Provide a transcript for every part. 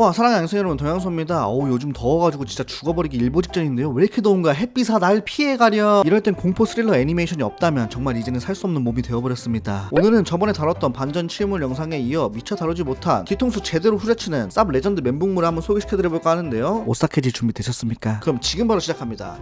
와 사랑의 양생 여러분 동양소입니다. 어우 요즘 더워가지고 진짜 죽어버리기 일보 직전인데요. 왜 이렇게 더운가? 햇빛아 날 피해가려 이럴 땐 공포 스릴러 애니메이션이 없다면 정말 이제는 살 수 없는 몸이 되어버렸습니다. 오늘은 저번에 다뤘던 반전 치유물 영상에 이어 미처 다루지 못한 뒤통수 제대로 후려치는 쌉 레전드 멘붕물을 한번 소개시켜드려볼까 하는데요. 오싹해질 준비 되셨습니까? 그럼 지금 바로 시작합니다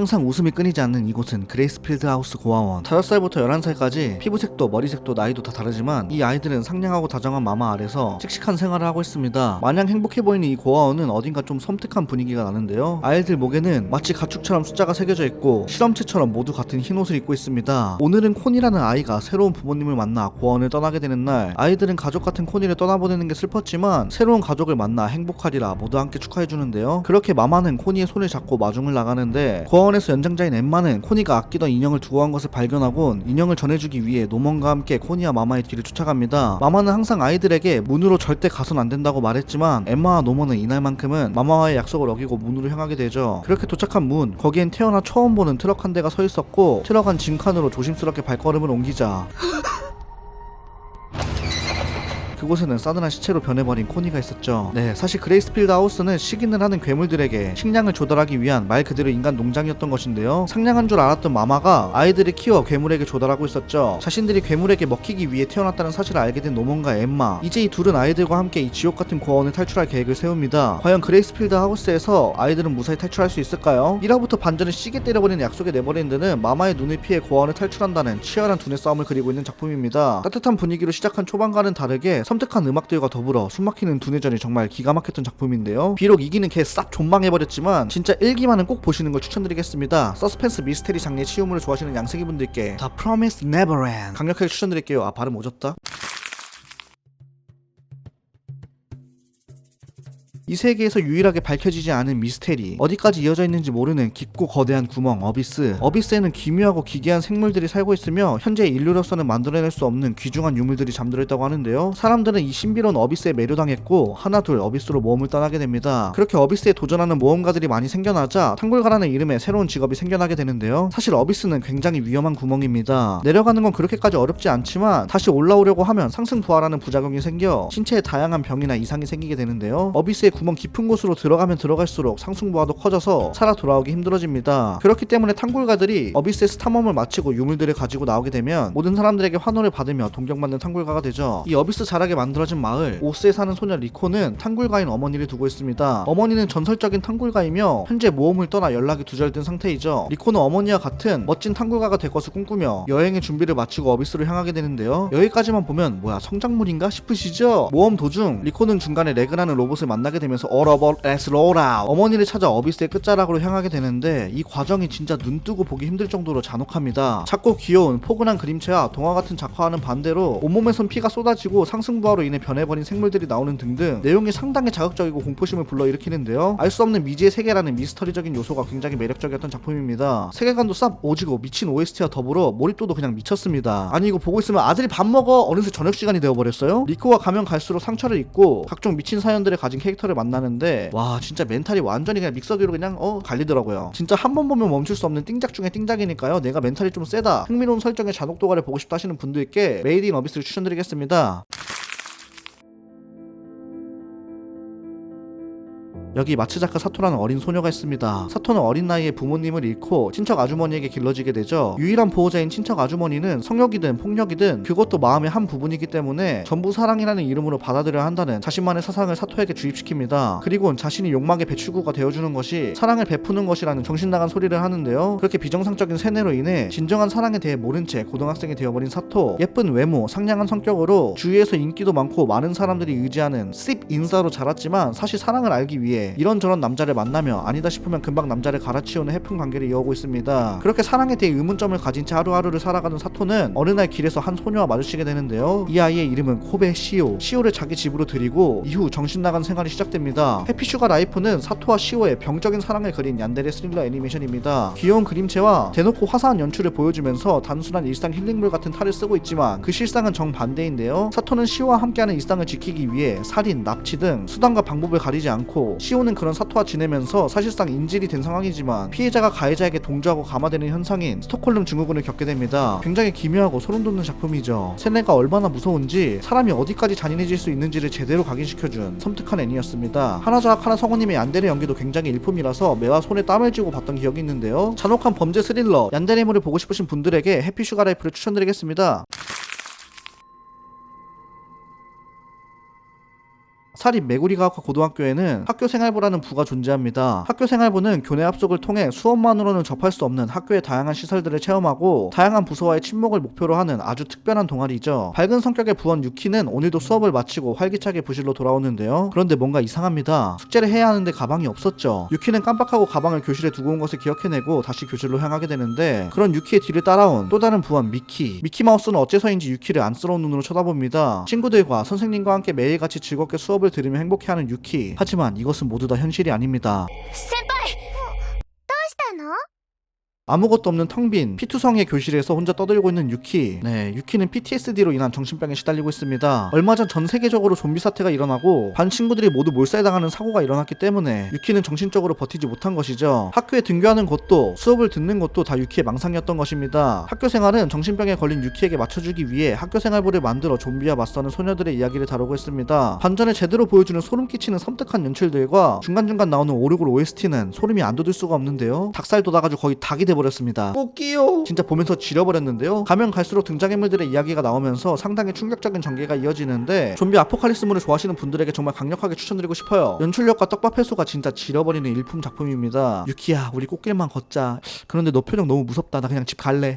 항상 웃음이 끊이지 않는 이곳은 그레이스필드 하우스 고아원. 5살부터 11살까지 피부색도 머리색도 나이도 다 다르지만 이 아이들은 상냥하고 다정한 마마 아래서 씩씩한 생활을 하고 있습니다. 마냥 행복해 보이는 이 고아원은 어딘가 좀 섬뜩한 분위기가 나는데요. 아이들 목에는 마치 가축처럼 숫자가 새겨져 있고 실험체처럼 모두 같은 흰 옷을 입고 있습니다. 오늘은 콘이라는 아이가 새로운 부모님을 만나 고아원을 떠나게 되는 날. 아이들은 가족 같은 콘이를 떠나보내는 게 슬펐지만 새로운 가족을 만나 행복하리라 모두 함께 축하해주는데요. 그렇게 마마는 콘이의 손을 잡고 마중을 나가는데 고아원 에서 연장자인 엠마는 코니가 아끼던 인형을 두고 간 것을 발견하곤 인형을 전해주기 위해 노먼과 함께 코니와 마마의 뒤를 쫓아갑니다. 마마는 항상 아이들에게 문으로 절대 가선 안 된다고 말했지만 엠마와 노먼은 이날만큼은 마마와의 약속을 어기고 문으로 향하게 되죠. 그렇게 도착한 문, 거기엔 태어나 처음 보는 트럭 한 대가 서 있었고 트럭 안 짐칸으로 조심스럽게 발걸음을 옮기자 그곳에는 싸늘한 시체로 변해버린 코니가 있었죠. 네, 사실 그레이스필드 하우스는 식인을 하는 괴물들에게 식량을 조달하기 위한 말 그대로 인간 농장이었던 것인데요. 상냥한 줄 알았던 마마가 아이들을 키워 괴물에게 조달하고 있었죠. 자신들이 괴물에게 먹히기 위해 태어났다는 사실을 알게 된 노먼과 엠마. 이제 이 둘은 아이들과 함께 이 지옥 같은 고아원을 탈출할 계획을 세웁니다. 과연 그레이스필드 하우스에서 아이들은 무사히 탈출할 수 있을까요? 1화부터 반전을 시게 때려버리는 약속에 내버린 데는 마마의 눈을 피해 고아원을 탈출한다는 치열한 두뇌 싸움을 그리고 있는 작품입니다. 따뜻한 분위기로 시작한 초반과는 다르게 섬뜩한 음악들과 더불어 숨막히는 두뇌전이 정말 기가 막혔던 작품인데요. 비록 이기는 개 싹 존망해버렸지만 진짜 1기만은 꼭 보시는 걸 추천드리겠습니다. 서스펜스 미스테리 장르의 치유물을 좋아하시는 양세기 분들께 The Promised Neverland 강력하게 추천드릴게요. 아 발음 오졌다. 이 세계에서 유일하게 밝혀지지 않은 미스테리 어디까지 이어져 있는지 모르는 깊고 거대한 구멍 어비스. 어비스에는 기묘하고 기괴한 생물들이 살고 있으며 현재 인류로서는 만들어낼 수 없는 귀중한 유물들이 잠들어 있다고 하는데요. 사람들은 이 신비로운 어비스에 매료당했고 하나 둘 어비스로 모험을 떠나게 됩니다. 그렇게 어비스에 도전하는 모험가들이 많이 생겨나자 탕골가라는 이름의 새로운 직업이 생겨나게 되는데요. 사실 어비스는 굉장히 위험한 구멍입니다. 내려가는 건 그렇게까지 어렵지 않지만 다시 올라오려고 하면 상승 부하라는 부작용이 생겨 신체에 다양한 병이나 이상이 생기게 되는데요. 어비스의 구멍 깊은 곳으로 들어가면 들어갈수록 상승부하도 커져서 살아 돌아오기 힘들어집니다. 그렇기 때문에 탕굴가들이 어비스에서 탐험을 마치고 유물들을 가지고 나오게 되면 모든 사람들에게 환호를 받으며 동경받는 탕굴가가 되죠. 이 어비스 자락에 만들어진 마을 오스에 사는 소녀 리코는 탕굴가인 어머니를 두고 있습니다. 어머니는 전설적인 탕굴가이며 현재 모험을 떠나 연락이 두절된 상태이죠. 리코는 어머니와 같은 멋진 탕굴가가 될 것을 꿈꾸며 여행의 준비를 마치고 어비스로 향하게 되는데요. 여기까지만 보면 뭐야 성장물인가 싶으시죠? 모험 도중 리코는 중간에 레그라는 로봇을 만나게 되면서 얼어버 에스로라 어머니를 찾아 어비스의 끝자락으로 향하게 되는데 이 과정이 진짜 눈 뜨고 보기 힘들 정도로 잔혹합니다. 작고 귀여운 포근한 그림체와 동화 같은 작화와는 반대로 온몸에선 피가 쏟아지고 상승부하로 인해 변해버린 생물들이 나오는 등등 내용이 상당히 자극적이고 공포심을 불러일으키는데요. 알 수 없는 미지의 세계라는 미스터리적인 요소가 굉장히 매력적이었던 작품입니다. 세계관도 쌉 오지고 미친 OST와 더불어 몰입도도 그냥 미쳤습니다. 아니 이거 보고 있으면 아들이 밥 먹어 어느새 저녁 시간이 되어버렸어요? 리코가 가면 갈수록 상처를 입고 각종 미친 사연들을 가진 캐릭터를 만나는데 와 진짜 멘탈이 완전히 그냥 믹서기로 그냥 어 갈리더라고요. 진짜 한 번 보면 멈출 수 없는 띵작 중에 띵작이니까요. 내가 멘탈이 좀 세다. 흥미로운 설정의 잔혹 도가를 보고 싶다 하시는 분들께 메이드 인 어비스를 추천드리겠습니다. 여기 마츠자카 사토라는 어린 소녀가 있습니다. 사토는 어린 나이에 부모님을 잃고 친척 아주머니에게 길러지게 되죠. 유일한 보호자인 친척 아주머니는 성욕이든 폭력이든 그것도 마음의 한 부분이기 때문에 전부 사랑이라는 이름으로 받아들여야 한다는 자신만의 사상을 사토에게 주입시킵니다. 그리고 자신이 욕망의 배출구가 되어주는 것이 사랑을 베푸는 것이라는 정신나간 소리를 하는데요. 그렇게 비정상적인 세뇌로 인해 진정한 사랑에 대해 모른 채 고등학생이 되어버린 사토 예쁜 외모, 상냥한 성격으로 주위에서 인기도 많고 많은 사람들이 의지하는 씹 인싸로 자랐지만 사실 사랑을 알기 위해 이런저런 남자를 만나며 아니다 싶으면 금방 남자를 갈아치우는 해픈 관계를 이어오고 있습니다. 그렇게 사랑에 대해 의문점을 가진 채 하루하루를 살아가는 사토는 어느 날 길에서 한 소녀와 마주치게 되는데요. 이 아이의 이름은 코베 시오. 시오를 자기 집으로 들이고 이후 정신 나간 생활이 시작됩니다. 해피슈가 라이프는 사토와 시오의 병적인 사랑을 그린 얀데레 스릴러 애니메이션입니다. 귀여운 그림체와 대놓고 화사한 연출을 보여주면서 단순한 일상 힐링물 같은 탈을 쓰고 있지만 그 실상은 정반대인데요. 사토는 시오와 함께하는 일상을 지키기 위해 살인, 납치 등 수단과 방법을 가리지 않고 시오는 그런 사토와 지내면서 사실상 인질이 된 상황이지만 피해자가 가해자에게 동조하고 감화되는 현상인 스톡홀름 증후군을 겪게 됩니다. 굉장히 기묘하고 소름 돋는 작품이죠. 셀레가 얼마나 무서운지 사람이 어디까지 잔인해질 수 있는지를 제대로 각인시켜준 섬뜩한 애니였습니다. 하나자악 하나 성우님의 얀데레 연기도 굉장히 일품이라서 매화 손에 땀을 쥐고 봤던 기억이 있는데요. 잔혹한 범죄 스릴러 얀데레물을 보고 싶으신 분들에게 해피 슈가 라이프를 추천드리겠습니다. 사립 메구리과학과 고등학교에는 학교생활부라는 부가 존재합니다. 학교생활부는 교내 합숙을 통해 수업만으로는 접할 수 없는 학교의 다양한 시설들을 체험하고 다양한 부서와의 친목을 목표로 하는 아주 특별한 동아리죠. 밝은 성격의 부원 유키는 오늘도 수업을 마치고 활기차게 부실로 돌아오는데요. 그런데 뭔가 이상합니다. 숙제를 해야 하는데 가방이 없었죠. 유키는 깜빡하고 가방을 교실에 두고 온 것을 기억해내고 다시 교실로 향하게 되는데 그런 유키의 뒤를 따라온 또 다른 부원 미키. 미키 마우스는 어째서인지 유키를 안쓰러운 눈으로 쳐다봅니다. 친구들과 선생님과 함께 매일같이 즐겁게 수업을 들으며 행복해하는 유키. 하지만 이것은 모두 다 현실이 아닙니다. 아무것도 없는 텅빈 피투성의 교실에서 혼자 떠들고 있는 유키. 네, 유키는 PTSD로 인한 정신병에 시달리고 있습니다. 얼마 전 전 세계적으로 좀비 사태가 일어나고 반 친구들이 모두 몰살당하는 사고가 일어났기 때문에 유키는 정신적으로 버티지 못한 것이죠. 학교에 등교하는 것도 수업을 듣는 것도 다 유키의 망상이었던 것입니다. 학교 생활은 정신병에 걸린 유키에게 맞춰주기 위해 학교 생활부를 만들어 좀비와 맞서는 소녀들의 이야기를 다루고 있습니다. 반전을 제대로 보여주는 소름 끼치는 섬뜩한 연출들과 중간중간 나오는 오르골 OST는 소름이 안 돋을 수가 없는데요. 닭살 돋아가지고 거의 닭이 돼버 렸습니다. 뽑기요. 진짜 보면서 지려버렸는데요. 가면 갈수록 등장인물들의 이야기가 나오면서 상당히 충격적인 전개가 이어지는데 좀비 아포칼립스물을 좋아하시는 분들에게 정말 강력하게 추천드리고 싶어요. 연출력과 떡밥 해소가 진짜 지려버리는 일품 작품입니다. 유키야, 우리 꽃길만 걷자. 그런데 너 표정 너무 무섭다. 나 그냥 집 갈래.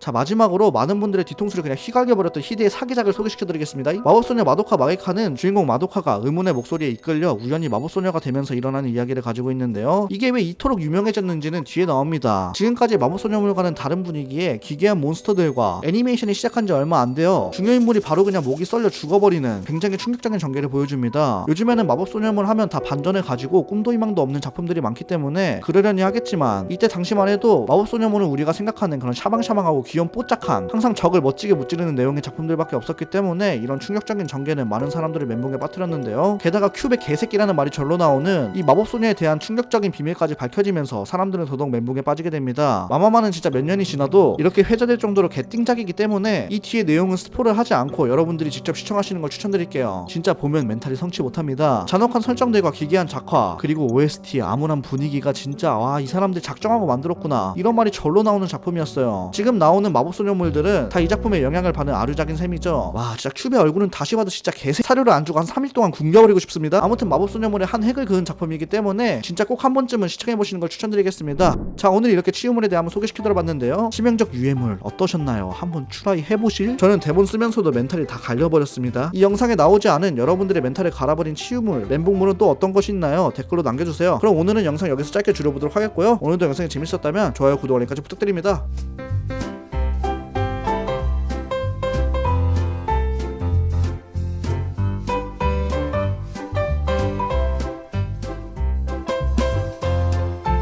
자 마지막으로 많은 분들의 뒤통수를 그냥 휘갈겨버렸던 희대의 사기작을 소개시켜드리겠습니다. 이 마법소녀 마도카 마게카는 주인공 마도카가 의문의 목소리에 이끌려 우연히 마법소녀가 되면서 일어나는 이야기를 가지고 있는데요. 이게 왜 이토록 유명해졌는지는 뒤에 나옵니다. 지금까지 마법소녀물과는 다른 분위기에 기괴한 몬스터들과 애니메이션이 시작한 지 얼마 안 돼요. 중요 인물이 바로 그냥 목이 썰려 죽어버리는 굉장히 충격적인 전개를 보여줍니다. 요즘에는 마법소녀물 하면 다 반전을 가지고 꿈도 희망도 없는 작품들이 많기 때문에 그러려니 하겠지만 이때 당시만 해도 마법소녀물은 우리가 생각하는 그런 샤방샤방하고 귀여운 뽀짝한 항상 적을 멋지게 무찌르는 내용의 작품들밖에 없었기 때문에 이런 충격적인 전개는 많은 사람들을 멘붕에 빠뜨렸는데요. 게다가 큐베 개새끼라는 말이 절로 나오는 이 마법소녀에 대한 충격적인 비밀까지 밝혀지면서 사람들은 더더욱 멘붕에 빠지게 됩니다. 마마마는 진짜 몇 년이 지나도 이렇게 회자될 정도로 개띵작이기 때문에 이 뒤에 내용은 스포를 하지 않고 여러분들이 직접 시청하시는 걸 추천드릴게요. 진짜 보면 멘탈이 성치 못합니다. 잔혹한 설정들과 기괴한 작화 그리고 OST 암울한 분위기가 진짜 와 이 사람들 작정하고 만들었구나 이런 말이 절로 나오는 작품이었어요. 지금 나 오는 마법소녀물들은 다 이 작품에 영향을 받은 아류작인 셈이죠. 와 진짜 큐베 얼굴은 다시 봐도 진짜 개새 사료를 안 주고 한 3일 동안 굶겨버리고 싶습니다. 아무튼 마법소녀물의 한 획을 그은 작품이기 때문에 진짜 꼭 한 번쯤은 시청해보시는 걸 추천드리겠습니다. 자 오늘 이렇게 치유물에 대해 한번 소개시켜드려봤는데요. 치명적 유해물 어떠셨나요? 한번 추라이 해보실? 저는 대본 쓰면서도 멘탈이 다 갈려버렸습니다. 이 영상에 나오지 않은 여러분들의 멘탈을 갈아버린 치유물, 멘붕물은 또 어떤 것이 있나요? 댓글로 남겨주세요. 그럼 오늘은 영상 여기서 짧게 줄여보도록 하겠고요. 오늘도 영상이 재밌었다면 좋아요, 구독, 알림까지 부탁드립니다.